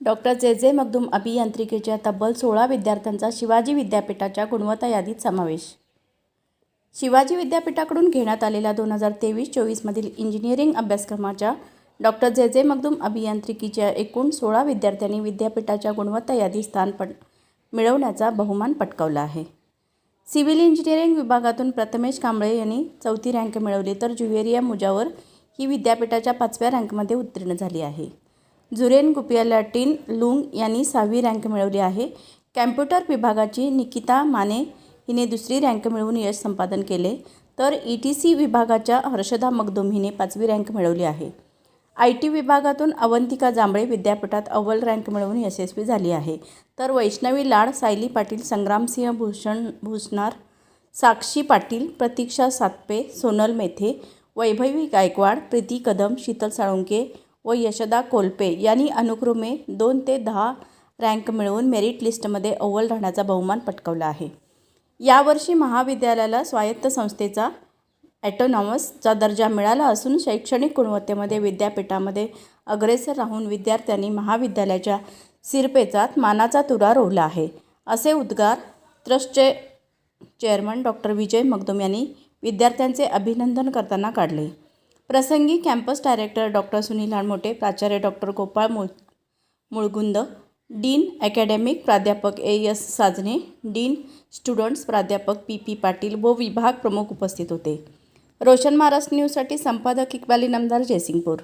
Doctor जे जे मगदूम अभियांत्रिकीच्या तब्बल सोळा विद्यार्थ्यांचा शिवाजी विद्यापीठाच्या गुणवत्ता यादीत समावेश. शिवाजी विद्यापीठाकडून घेण्यात आलेल्या दोन हजार तेवीस चोवीसमधील इंजिनिअरिंग अभ्यासक्रमाच्या डॉक्टर जे जे मगदूम अभियांत्रिकीच्या एकूण सोळा विद्यार्थ्यांनी विद्यापीठाच्या गुणवत्ता यादीत स्थान पट मिळवण्याचा बहुमान पटकावला आहे. सिव्हिल इंजिनिअरिंग विभागातून प्रथमेश कांबळे यांनी चौथी रँक मिळवली तर जुवेरिया मुजावर ही विद्यापीठाच्या पाचव्या रँकमध्ये उत्तीर्ण झाली आहे. जुरेन गुपियालाटीन लुंग यांनी सहावी रँक मिळवली आहे. कॅम्प्युटर विभागाची निकिता माने हिने दुसरी रँक मिळवून यश संपादन केले. तर ई टी सी विभागाच्या हर्षदा मगदुम हिने पाचवी रँक मिळवली आहे. आय टी विभागातून अवंतिका जांभळे विद्यापीठात अव्वल रँक मिळवून यशस्वी झाली आहे. तर वैष्णवी लाड सायली पाटील संग्रामसिंह भूषण भूषणार साक्षी पाटील प्रतीक्षा सातपे सोनल मेथे वैभवी गायकवाड प्रीती कदम शीतल साळुंके व यशदा कोल्पे यांनी अनुक्रमे दोन ते दहा रँक मिळवून मेरिट लिस्टमध्ये अव्वल राहण्याचा बहुमान पटकावला आहे. यावर्षी महाविद्यालयाला स्वायत्त संस्थेचा ॲटोनॉमसचा दर्जा मिळाला असून शैक्षणिक गुणवत्तेमध्ये विद्यापीठामध्ये अग्रेसर राहून विद्यार्थ्यांनी महाविद्यालयाच्या सिरपेचात मानाचा तुरा रोवला आहे. असे उद्गार ट्रस्टचे चेअरमन डॉक्टर विजय मगदुम यांनी विद्यार्थ्यांचे अभिनंदन करताना काढले. प्रसंगी campus director doctor Sunil Hanmote प्राचार्य doctor Gopal Mul Mulgund dean academic प्राध्यापक A S Sajane dean students प्राध्यापक पी पी पाटील व विभाग प्रमुख उपस्थित होते. रोशन महाराष्ट्र न्यूजसाठी संपादक इक्बाली नमदार जयसिंगपूर.